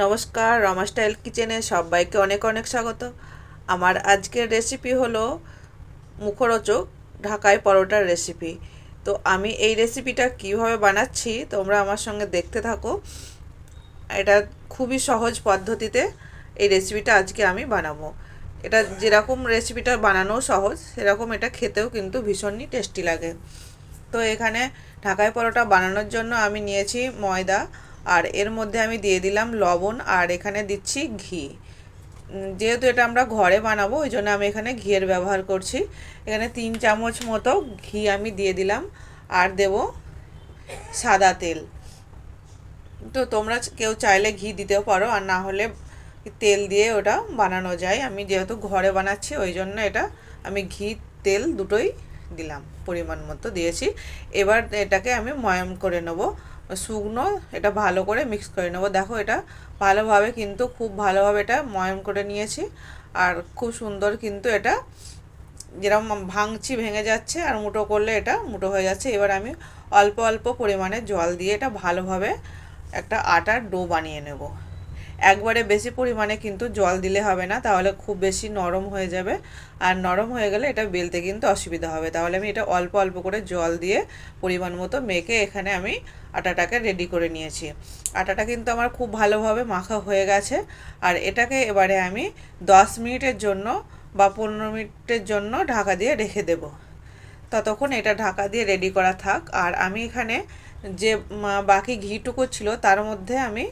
নমস্কার, রমা স্টাইল কিচেনে সবাইকে অনেক অনেক স্বাগত। আমার আজকের রেসিপি হলো মুখরোচক ঢাকায় পরোটার রেসিপি তো আমি এই রেসিপিটা কীভাবে বানাচ্ছি তোমরা আমার সঙ্গে দেখতে থাকো। এটা খুবই সহজ পদ্ধতিতে এই রেসিপিটা আজকে আমি বানাবো। এটা যেরকম রেসিপিটা বানানো সহজ, সেরকম এটা খেতেও কিন্তু ভীষণই টেস্টি লাগে। তো এখানে ঢাকায় পরোটা বানানোর জন্য আমি নিয়েছি ময়দা আর এর মধ্যে আমি দিয়ে দিলাম লবণ আর এখানে দিচ্ছি ঘি। যেহেতু এটা আমরা ঘরে বানাবো, ওই জন্য আমি এখানে ঘিয়ের ব্যবহার করছি। এখানে তিন চামচ মতো ঘি আমি দিয়ে দিলাম আর দেব সাদা তেল। তো তোমরা কেউ চাইলে ঘি দিতেও পারো, আর না হলে তেল দিয়ে ওটা বানানো যায়। আমি যেহেতু ঘরে বানাচ্ছি, ওই জন্য এটা আমি ঘি, তেল দুটোই দিলাম, পরিমাণ মতো দিয়েছি। এবার এটাকে আমি ময়াম করে নেব। শুকনো, এটা ভালো করে মিক্স করে নেব। দেখো এটা ভালোভাবে কিন্তু খুব ভালোভাবে এটা ময়ম করে নিয়েছি। আর খুব সুন্দর কিন্তু এটা যেরকম ভাঙছি ভেঙে যাচ্ছে আর মুটো করলে এটা মুটো হয়ে যাচ্ছে। এবার আমি অল্প অল্প পরিমাণে জল দিয়ে এটা ভালোভাবে একটা আটার ডো বানিয়ে নেব। একবারে বেশি পরিমাণে কিন্তু জল দিলে হবে না, তাহলে খুব বেশি নরম হয়ে যাবে। আর নরম হয়ে গেলে এটা বেলতে কিন্তু অসুবিধা হবে। তাহলে আমি এটা অল্প অল্প করে জল দিয়ে পরিমাণ মতো মেখে এখানে আমি আটাটাকে রেডি করে নিয়েছি। আটাটা কিন্তু আমার খুব ভালোভাবে মাখা হয়ে গেছে। আর এটাকে এবারে আমি দশ মিনিটের জন্য বা পনেরো মিনিটের জন্য ঢাকা দিয়ে রেখে দেব। ততক্ষণ এটা ঢাকা দিয়ে রেডি করা থাক। আর আমি এখানে যে বাকি ঘিটুকু ছিল তার মধ্যে আমি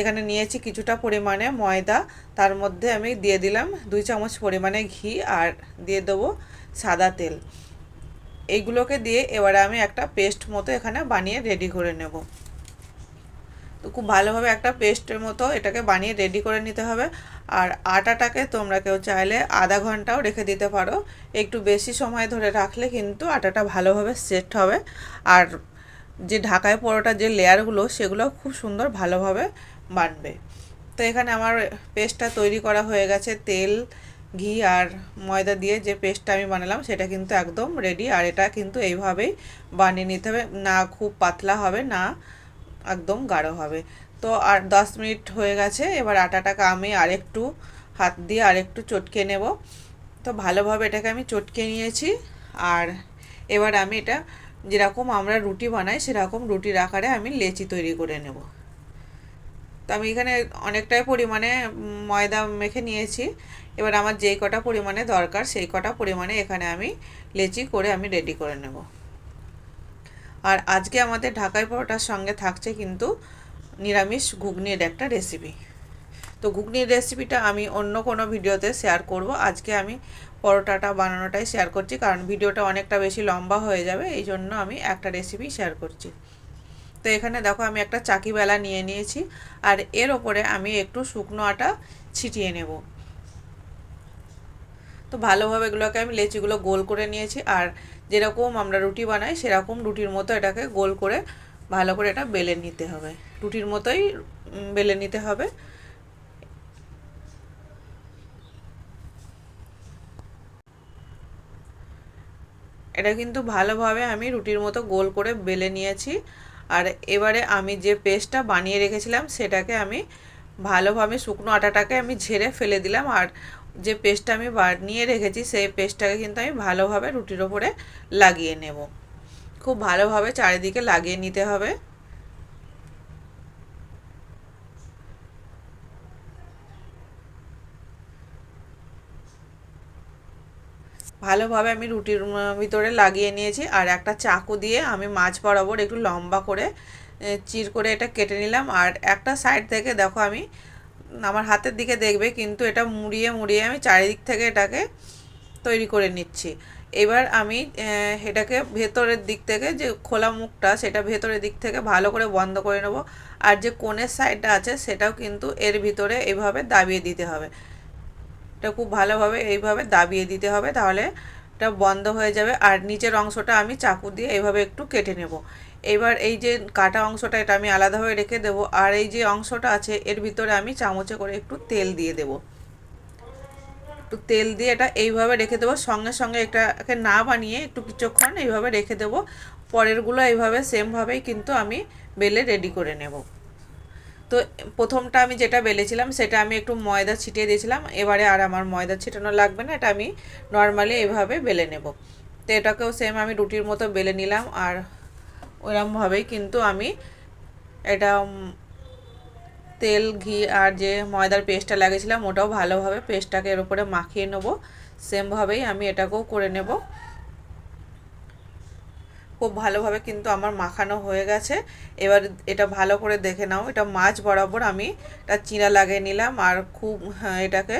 এখানে নিয়েছি কিছুটা পরিমাণে ময়দা। তার মধ্যে আমি দিয়ে দিলাম দুই চামচ পরিমাণে ঘি আর দিয়ে দেবো সাদা তেল। এইগুলোকে দিয়ে এবারে আমি একটা পেস্ট মতো এখানে বানিয়ে রেডি করে নেব। তো খুব ভালোভাবে একটা পেস্টের মতো এটাকে বানিয়ে রেডি করে নিতে হবে। আর আটাটাকে তোমরা কেউ চাইলে আধা ঘন্টাও রেখে দিতে পারো। একটু বেশি সময় ধরে রাখলে কিন্তু আটাটা ভালোভাবে সেট হবে। আর যে ঢাকায় পরোটা যে লেয়ারগুলো, সেগুলো খুব সুন্দর ভালোভাবে বানবে। তো এখানে আমার পেস্টটা তৈরি করা হয়ে গেছে তেল ঘি আর ময়দা দিয়ে যে পেস্টটা আমি বানালাম, সেটা কিন্তু একদম রেডি আর এটা কিন্তু এইভাবেই বানিয়ে নিতে হবে। না খুব পাতলা হবে, না একদম গাঢ় হবে। তো আর দশ মিনিট হয়ে গেছে, এবার আটাটাকে আমি আরেকটু হাত দিয়ে আরেকটু চটকে নেব। তো ভালোভাবে এটাকে আমি চটকে নিয়েছি, আর এবার আমি এটা যেরকম আমরা রুটি বানাই, সেরকম রুটির আকারে আমি লেচি তৈরি করে নেব। তো আমি এখানে অনেকটাই পরিমাণে ময়দা মেখে নিয়েছি এবার আমার যেই কটা পরিমাণে দরকার, সেই কটা পরিমাণে এখানে আমি লেচি করে আমি রেডি করে নেব। আর আজকে আমাদের ঢাকাই পরোটার সঙ্গে থাকছে কিন্তু নিরামিষ ঘুগনির একটা রেসিপি তো ঘুগনির রেসিপিটা আমি অন্য কোনো ভিডিওতে শেয়ার করব। আজকে আমি পরোটাটা বানানোটাই শেয়ার করছি, কারণ ভিডিওটা অনেকটা বেশি লম্বা হয়ে যাবে, এই জন্য আমি একটা রেসিপি শেয়ার করছি। তো এখানে দেখো আমি একটা চাকি বেলা নিয়ে নিয়েছি, আর এর ওপরে আমি একটু শুকনো আটা ছিটিয়ে নেব। তো ভালোভাবে এগুলোকে আমি লেচিগুলো গোল করে নিয়েছি। আর যেরকম আমরা রুটি বানাই, সেরকম রুটির মতো এটাকে গোল করে ভালো করে এটা বেলে নিতে হবে। রুটির মতোই বেলে নিতে হবে। এটা কিন্তু ভালোভাবে আমি রুটির মতো গোল করে বেলে নিয়েছি। আর এবারে আমি যে পেস্টটা বানিয়ে রেখেছিলাম, সেটাকে আমি ভালোভাবে শুকনো আটাটাকে আমি ঝেড়ে ফেলে দিলাম। আর যে পেস্টটা আমি বানিয়ে রেখেছি, সেই পেস্টটাকে কিন্তু আমি ভালোভাবে রুটির ওপরে লাগিয়ে নেব। খুব ভালোভাবে চারিদিকে লাগিয়ে নিতে হবে। ভালোভাবে আমি রুটির ভিতরে লাগিয়ে নিয়েছি, আর একটা চাকু দিয়ে আমি মাছ বরাবর একটু লম্বা করে চির করে এটা কেটে নিলাম। আর একটা সাইড থেকে দেখো আমি আমার হাতের দিকে দেখবে, কিন্তু এটা মুড়িয়ে মুড়িয়ে আমি চারিদিক থেকে এটাকে তৈরি করে নিচ্ছি। এবার আমি এটাকে ভেতরের দিক থেকে যে খোলা মুখটা, সেটা ভেতরের দিক থেকে ভালো করে বন্ধ করে নেব। আর যে কোণের সাইডটা আছে, সেটাও কিন্তু এর ভিতরে এভাবে দাবিয়ে দিতে হবে। এটা খুব ভালোভাবে এইভাবে দাবিয়ে দিতে হবে, তাহলে এটা বন্ধ হয়ে যাবে। আর নিচের অংশটা আমি চাকু দিয়ে এইভাবে একটু কেটে নেব। এবার এই যে কাটা অংশটা, এটা আমি আলাদাভাবে রেখে দেব। আর এই যে অংশটা আছে, এর ভিতরে আমি চামচে করে একটু তেল দিয়ে দেব। একটু তেল দিয়ে এটা এইভাবে রেখে দেবো। সঙ্গে সঙ্গে এটাকে না বানিয়ে একটু কিছুক্ষণ এইভাবে রেখে দেবো। পরেরগুলো এইভাবে সেমভাবেই কিন্তু আমি বেলে রেডি করে নেব। তো প্রথমটা আমি যেটা বেলেছিলাম, সেটা আমি একটু ময়দা ছিটিয়ে দিয়েছিলাম। এবারে আর আমার ময়দা ছিটানো লাগবে না, এটা আমি নর্মালি এইভাবে বেলে নেব। তো এটাকেও সেম আমি রুটির মতো বেলে নিলাম। আর ওরমভাবেই কিন্তু আমি এটা তেল ঘি আর যে ময়দার পেস্টটা লাগিয়েছিলাম ওটাও ভালোভাবে পেস্টটাকে এর উপরে মাখিয়ে নেব। সেমভাবেই আমি এটাকেও করে নেব। খুব ভালোভাবে কিন্তু আমার মাখানো হয়ে গেছে। এবার এটা ভালো করে দেখে নাও এটা মাছ বরাবর আমি এটা চিরা লাগিয়ে নিলাম আর খুব হ্যাঁ, এটাকে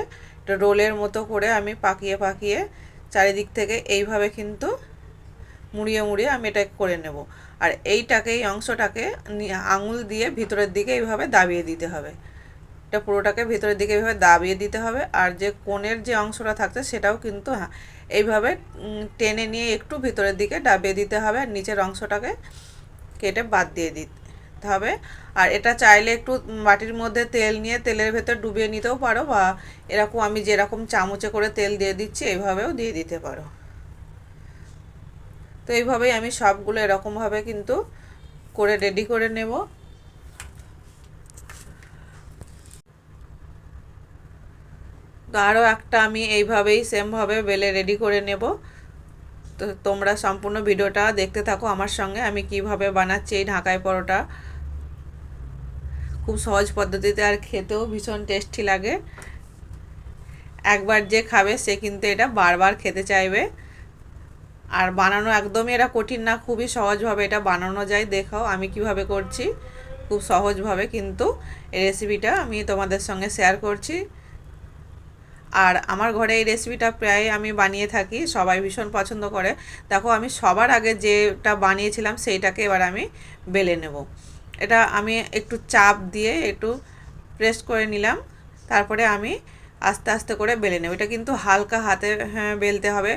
রোলের মতো করে আমি পাকিয়ে পাকিয়ে চারিদিক থেকে এইভাবে কিন্তু মুড়িয়ে মুড়িয়ে আমি এটা করে নেব। আর এইটাকে এই অংশটাকে আঙুল দিয়ে ভিতরের দিকে এইভাবে দাবিয়ে দিতে হবে। এটা পুরোটাকে ভিতরের দিকে এইভাবে দাবিয়ে দিতে হবে। আর যে কোণের যে অংশটা থাকছে সেটাও কিন্তু হ্যাঁ এইভাবে টেনে নিয়ে একটু ভিতরের দিকে দাবিয়ে দিতে হবে। আর নিচের অংশটাকে কেটে বাদ দিয়ে দিতে হবে। আর এটা চাইলে একটু উম, বাটির মধ্যে তেল নিয়ে তেলের ভেতর ডুবিয়ে নিতেও পারো বা এরকম আমি যেরকম চামচে করে তেল দিয়ে দিচ্ছি এইভাবেও দিয়ে দিতে পারো। তো এইভাবেই আমি সবগুলো এরকমভাবে কিন্তু করে রেডি করে নেব। তো আরও একটা আমি এইভাবেই সেমভাবে বেলে রেডি করে নেব। তো তোমরা সম্পূর্ণ ভিডিওটা দেখতে থাকো আমার সঙ্গে, আমি কীভাবে বানাচ্ছি এই ঢাকাই পরোটা। খুব সহজ পদ্ধতিতে আর খেতেও ভীষণ টেস্টি লাগে। একবার যে খাবে সে কিন্তু এটা বারবার খেতে চাইবে। আর বানানো একদমই এটা কঠিন না খুবই সহজভাবে এটা বানানো যায়। দেখাও আমি কীভাবে করছি খুব সহজভাবে কিন্তু এই রেসিপিটা আমি তোমাদের সঙ্গে শেয়ার করছি। আর আমার ঘরে এই রেসিপিটা প্রায় আমি বানিয়ে থাকি সবাই ভীষণ পছন্দ করে। দেখো আমি সবার আগে যেটা বানিয়েছিলাম সেইটাকে এবার আমি বেলে নেব। এটা আমি একটু চাপ দিয়ে একটু প্রেস করে নিলাম তারপরে আমি আস্তে আস্তে করে বেলে নেব। এটা কিন্তু হালকা হাতে হ্যাঁ, বেলতে হবে।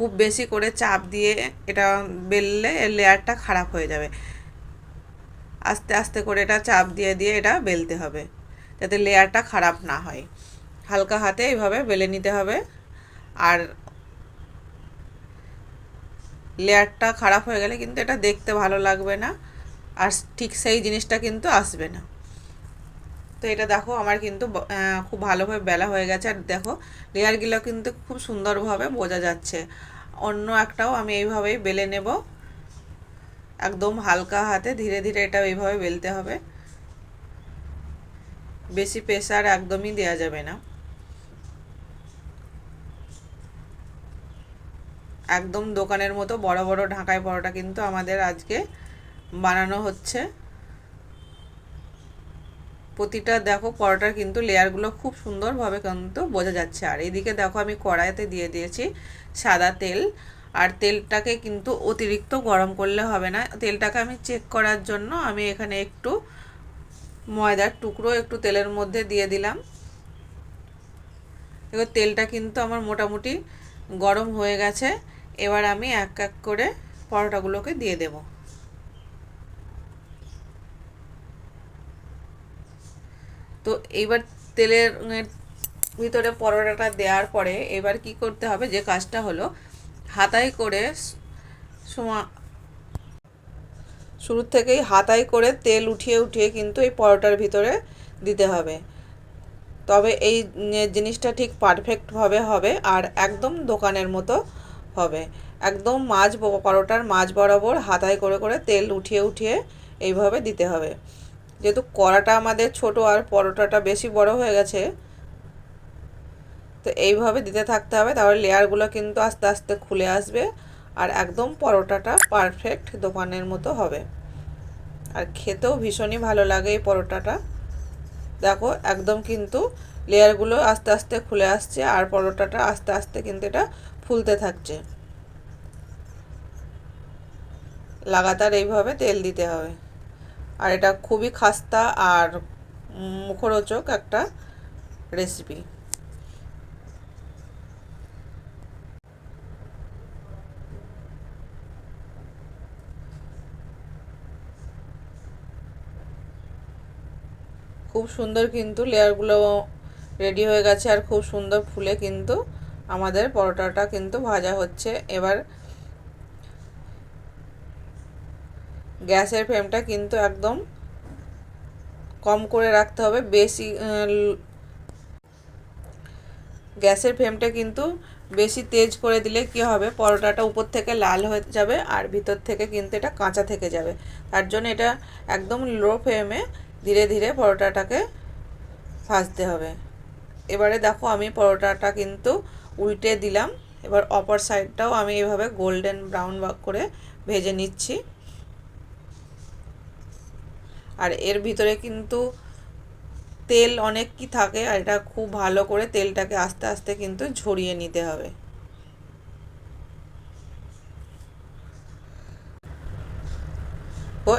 খুব বেশি করে চাপ দিয়ে এটা বেললে লেয়ারটা খারাপ হয়ে যাবে। আস্তে আস্তে করে এটা চাপ দিয়ে দিয়ে এটা বেলতে হবে, যাতে লেয়ারটা খারাপ না হয়। হালকা হাতে এইভাবে বেলে নিতে হবে আর লেয়ারটা খারাপ হয়ে গেলে কিন্তু এটা দেখতে ভালো লাগবে না আর ঠিক সেই জিনিসটা কিন্তু আসবে না। তো এটা দেখো আমার কিন্তু খুব ভালোভাবে বেলা হয়ে গেছে আর দেখো লেয়ারগুলো কিন্তু খুব সুন্দরভাবে বোঝা যাচ্ছে। অন্য একটাও আমি এইভাবেই বেলে নেব। একদম হালকা হাতে ধীরে ধীরে এটা এইভাবে বেলতে হবে। বেশি প্রেসার একদমই দেওয়া যাবে না। একদম দোকানের মতো বড় বড় ঢাকায় পরোটা কিন্তু আমাদের আজকে বানানো হচ্ছে। প্রতিটা দেখো পরোটার কিন্তু লেয়ারগুলো খুব সুন্দরভাবে কিন্তু বোঝা যাচ্ছে। আর এদিকে দেখো আমি কড়াইতে দিয়ে দিয়েছি সাদা তেল। আর তেলটাকে কিন্তু অতিরিক্ত গরম করলে হবে না। তেলটাকে আমি চেক করার জন্য আমি এখানে একটু ময়দার টুকরো একটু তেলের মধ্যে দিয়ে দিলাম। এবার তেলটা কিন্তু আমার মোটামুটি গরম হয়ে গেছে। এবার আমি এক এক করে পরোটাগুলোকে দিয়ে দেব। তো এইবার তেলের ভিতরে পরোটাটা দেওয়ার পরে এবার কি করতে হবে, যে কাজটা হলো হাতায় করে সমা শুরু থেকেই হাতায় করে তেল উঠিয়ে উঠিয়ে কিন্তু এই পরোটার ভিতরে দিতে হবে। তবে এই জিনিসটা ঠিক পারফেক্টভাবে হবে আর একদম দোকানের মতো হবে। একদম মাছ, পরোটার মাছ বরাবর হাতায় করে করে তেল উঠিয়ে উঠিয়ে এইভাবে দিতে হবে। যেহেতু কড়াটা আমাদের ছোট আর পরোটাটা বেশি বড় হয়ে গেছে, তো এইভাবে দিতে থাকতে হবে, তাহলে লেয়ারগুলো কিন্তু আস্তে আস্তে খুলে আসবে আর একদম পরোটাটা পারফেক্ট দোকানের মতো হবে। আর খেতেও ভীষণই ভালো লাগে এই পরোটাটা। দেখো একদম কিন্তু লেয়ারগুলো আস্তে আস্তে খুলে আসছে আর পরোটাটা আস্তে আস্তে কিন্তু এটা ফুলতে থাকছে। লাগাতার এইভাবে তেল দিতে হবে। আর এটা খুবই খাস্তা আর মুখরোচক একটা রেসিপি খুব সুন্দর কিন্তু লেয়ারগুলো রেডি হয়ে গেছে আর খুব সুন্দর ফুলে কিন্তু আমাদের পরোটাটা কিন্তু ভাজা হচ্ছে। এবার গ্যাসের ফ্লেমটা কিন্তু একদম কম করে রাখতে হবে। বেশি গ্যাসের ফ্লেমটা কিন্তু বেশি তেজ করে দিলে কি হবে? পরোটাটা উপর থেকে লাল হয়ে যাবে আর ভিতর থেকে কিন্তু এটা কাঁচা থেকে যাবে। তার জন্য এটা একদম লো ফ্লেমে ধীরে ধীরে পরোটাটাকে ভাজতে হবে। এবারে দেখো আমি পরোটাটা কিন্তু উল্টে দিলাম। এবার অপর সাইডটাও আমি এভাবে গোল্ডেন ব্রাউন করে ভেজে নিচ্ছি। আর এর ভিতরে কিন্তু তেল অনেক কি থাকে, আর এটা খুব ভালো করে তেলটাকে আস্তে আস্তে কিন্তু ঝরিয়ে নিতে হবে। ও,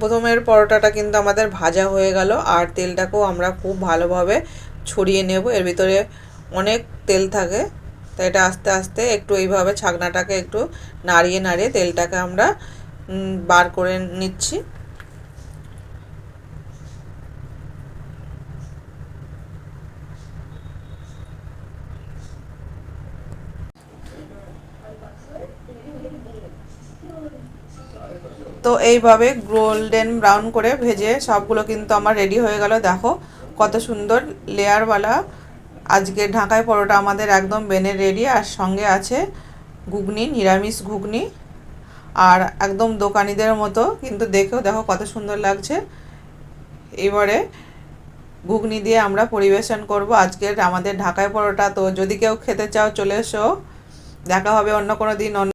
প্রথমের পরোটাটা কিন্তু আমাদের ভাজা হয়ে গেল, আর তেলটাকেও আমরা খুব ভালোভাবে ছড়িয়ে নেব। এর ভিতরে অনেক তেল থাকে, তাই এটা আস্তে আস্তে একটু এইভাবে ছাকনাটাকে একটু নাড়িয়ে নাড়িয়ে তেলটাকে আমরা বার করে নিচ্ছি। তো এইভাবে গোল্ডেন ব্রাউন করে ভেজে সবগুলো কিন্তু আমার রেডি হয়ে গেল। দেখো কত সুন্দর লেয়ারওয়ালা। আজকে ঢাকায় পরোটা আমাদের একদম বেনে রেডি আর সঙ্গে আছে ঘুগনি, নিরামিষ ঘুগনি। আর একদম দোকানিদের মতো, কিন্তু দেখেও দেখো কত সুন্দর লাগছে। এবারে ঘুগনি দিয়ে আমরা পরিবেশন করব। আজকের আমাদের ঢাকায় পরোটা, তো যদি কেউ খেতে চাও চলে এসো। দেখা হবে অন্য কোনো দিন, অন্য